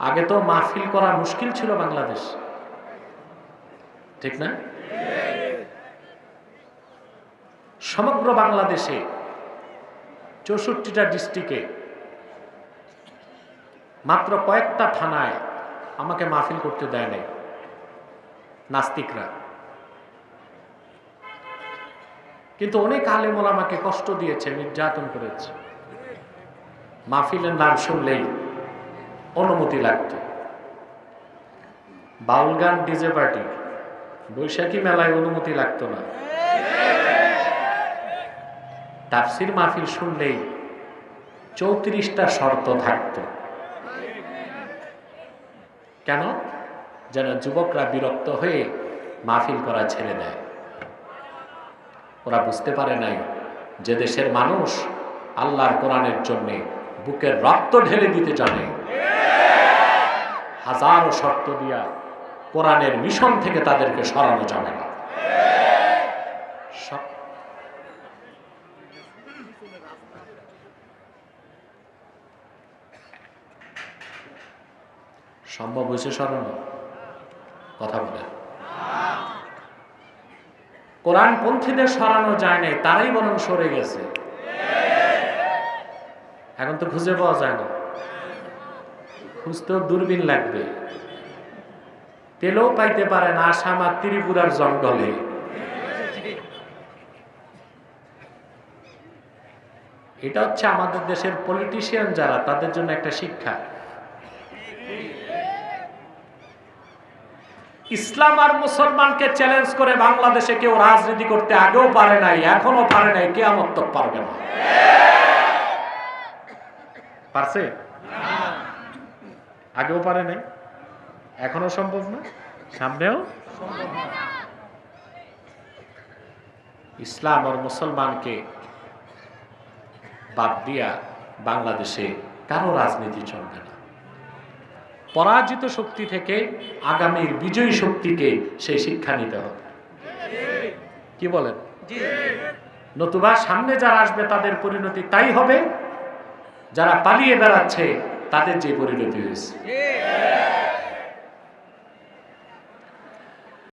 আগে তো মাহফিল করা মুশকিল ছিল বাংলাদেশ। ঠিক না? সমগ্র বাংলাদেশে চৌষট্টিটা ডিস্ট্রিক্টে মাত্র কয়েকটা থানায় আমাকে মাহফিল করতে দেয় নাই নাস্তিকরা। কিন্তু অনেক আলেমল আমাকে কষ্ট দিয়েছে, নির্যাতন করেছে। মাহফিলের নাম শুনলেই অনুমতি লাগত। বাউল গান ডিজে পার্টি, বৈশাখী মেলায় অনুমতি লাগতো না। তাফসির মাহফিল শুনলেই চৌত্রিশটা শর্ত থাকতো। কেন? যেন যুবকরা বিরক্ত হয়ে মাহফিল করা ছেড়ে দেয়। ওরা বুঝতে পারে নাই যে দেশের মানুষ আল্লাহর কোরআনের জন্যে বুকের রক্ত ঢেলে দিতে জানে। হাজারো শর্ত দিয়া কোরআনের মিশন থেকে তাদেরকে সরানো যাবে না। সম্ভব হয়েছে সরানো? কথা বলে। কোরআন পন্থীদের সরানো যায় নাই, তারাই বরং সরে গেছে। এখন তো খুঁজে পাওয়া যায় না। খুঁজতেও দূরবীন লাগবে। তেলেও পাইতে পারে না, আসাম আর ত্রিপুরার জঙ্গলে। এটা হচ্ছে আমাদের দেশের পলিটিশিয়ান যারা, তাদের জন্য একটা শিক্ষা। ইসলাম আর মুসলমানকে চ্যালেঞ্জ করে বাংলাদেশে কেউ রাজনীতি করতে আগেও পারে নাই এখনও পারে নাই, কেয়ামত তো পারবে না। পারছে? আগেও পারে নাই এখনও সম্ভব না সামনেও ইসলাম আর মুসলমানকে বাদ দিয়া বাংলাদেশে কারও রাজনীতি চলবে না। পরাজিত শক্তি থেকে আগামীর বিজয়ী শক্তিকে সেই শিক্ষা নিতে হবে। কি বলেন? নতুবা সামনে যারা আসবে তাদের পরিণতি তাই হবে যারা পালিয়ে বেড়াচ্ছে তাদের যে পরিণতি হয়েছে।